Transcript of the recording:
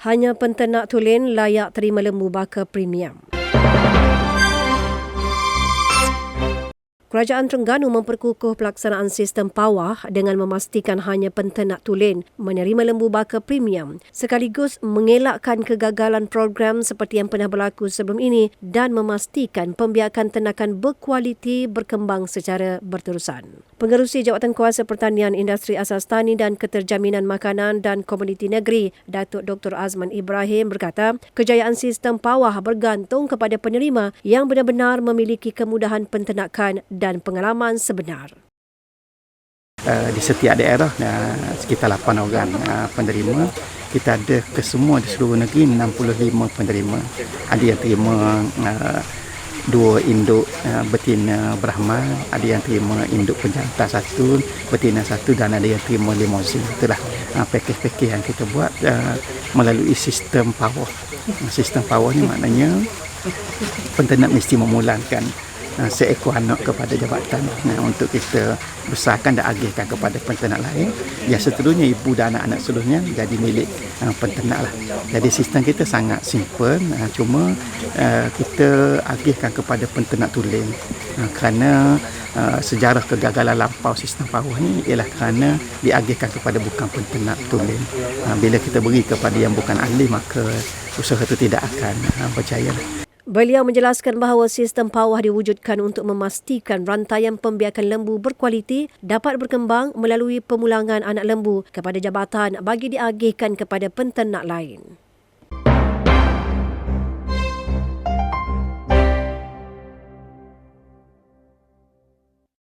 Hanya penternak tulen layak terima lembu baka premium. Kerajaan Terengganu memperkukuh pelaksanaan sistem pawah dengan memastikan hanya penternak tulen menerima lembu baka premium sekaligus mengelakkan kegagalan program seperti yang pernah berlaku sebelum ini dan memastikan pembiakan ternakan berkualiti berkembang secara berterusan. Pengerusi Jawatan Kuasa Pertanian Industri Asas Tani dan Keterjaminan Makanan dan Komuniti Negeri, Datuk Dr. Azman Ibrahim berkata, kejayaan sistem pawah bergantung kepada penerima yang benar-benar memiliki kemudahan penternakan dan pengalaman sebenar. Uh, di setiap daerah sekitar 8 orang uh, penerima. Kita ada ke semua di seluruh negeri 65 penerima. Ada yang terima uh, dua induk betina Brahma ada yang terima induk penjantan satu betina satu dan ada yang terima limousin itulah pakej-pakej yang kita buat melalui sistem power. Sistem power ni maknanya penternak mesti memulakan uh, seekor anak kepada jabatan uh, untuk kita besarkan dan agihkan kepada penternak lain yang seterusnya ibu dan anak-anak seluruhnya jadi milik uh, penternak lah. Jadi sistem kita sangat simple uh, cuma uh, kita agihkan kepada penternak tulen uh, kerana Uh, sejarah kegagalan lampau sistem pawah ni ialah kerana diagihkan kepada bukan penternak tulen. Uh, bila kita beri kepada yang bukan ahli maka usaha itu tidak akan uh, berjaya. Beliau menjelaskan bahawa sistem pawah diwujudkan untuk memastikan rantaian pembiakan lembu berkualiti dapat berkembang melalui pemulangan anak lembu kepada jabatan bagi diagihkan kepada penternak lain.